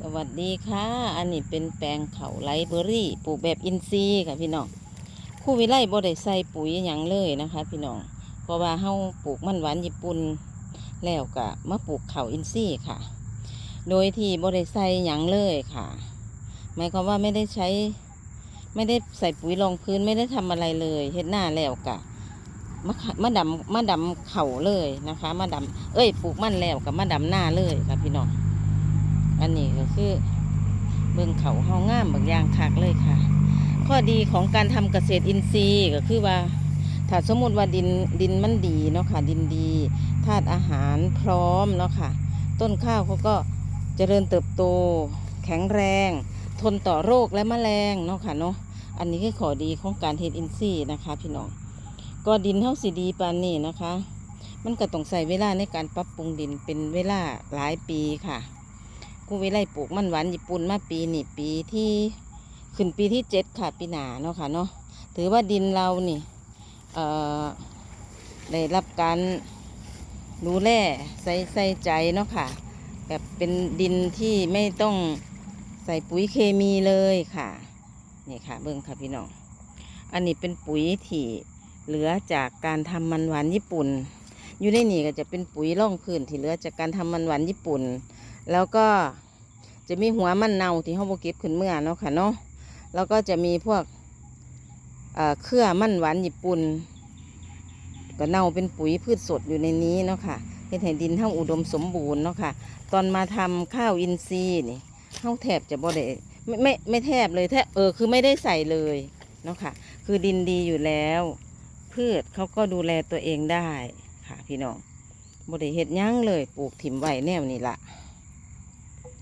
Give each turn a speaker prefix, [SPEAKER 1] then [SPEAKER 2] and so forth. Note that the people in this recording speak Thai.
[SPEAKER 1] สวัสดีค่ะ อันนี้เป็นแปลงเขาไลเบอรี่ปลูกแบบอินทรีย์ค่ะพี่น้องคู่วิไลบ่ได้ใส่ปุ๋ยหยังเลยนะคะ พี่น้องเพราะว่าเฮาปลูกมันหวานญี่ปุ่นแล้วก็มาปลูกเขาอินทรีย์ค่ะ โดยที่บ่ได้ใส่หยังเลยค่ะ หมายความว่าไม่ได้ใช้ ไม่ได้ใส่ปุ๋ยรองพื้นไม่ได้ทำอะไรเลยเฮ็ดหน้าแล้วกะมาขะมาดำมาดำเข่าเลยนะคะ มาดำเอ้ยปลูกมันแล้วกับมาดำหน้าเลยค่ะพี่น้อง อันนี้ก็คือเบิ่งเขาเฮางามบางอย่างคักเลยค่ะ ข้อดีของการทำเกษตรอินทรีย์ก็คือว่าถ้าสมมติว่าดินดินมันดีเนาะค่ะดินดีธาตุอาหารพร้อมเนาะค่ะ ต้นข้าวเขาก็เจริญเติบโต แข็งแรง ทนต่อโรคและแมลงเนาะค่ะเนาะอันนี้คือข้อดีของการเฮ็ดอินทรีย์นะคะ พี่น้องก็ดินเฮาสิดีปานนี้นะคะ มันก็ต้องใส่เวลาในการปรับปรุงดินเป็นเวลาหลายปีค่ะ กูวิไลปลูกมันหวานญี่ปุ่นมาปีนี่ปีที่ขึ้นปีที่เจ็ดค่ะปีหนาเนาะค่ะเนาะถือว่าดินเรานี่เอ่อได้รับการดูแลใส่ใส่ใจเนาะค่ะ แบบเป็นดินที่ไม่ต้องใส่ปุ๋ยเคมีเลยค่ะนี่ค่ะเบิ้งค่ะพี่น้องอันนี้เป็นปุ๋ยที่เหลือจากการทำมันหวานญี่ปุ่น อยู่ในนี่ก็จะเป็นปุ๋ยร่องพื้นที่เหลือจากการทำมันหวานญี่ปุ่น แล้วก็จะมีหัวมันเน่าที่เขาบเก็บขึ้นเมื่อเนาะค่ะเนาะแล้วก็จะมีพวกเครือมันหวานญี่ปุ่นก็เน่าเป็นปุ๋ยพืชสดอยู่ในนี้เนาะค่ะเฮ็ดให้ดินเท่าอุดมสมบูรณ์เนาะค่ะ ตอนมาทำข้าวอินทรีย์นี่เท่าแทบจะบ่ได้ไม่ไม่ไม่แทบเลยแทบเออคือไม่ได้ใส่เลยเนาะค่ะ คือดินดีอยู่แล้ว พืชเขาก็ดูแลตัวเองได้ค่ะพี่น้องบ่ได้เฮ็ดยั้งเลยปลูกถิ่มไว้แนวนี้ละ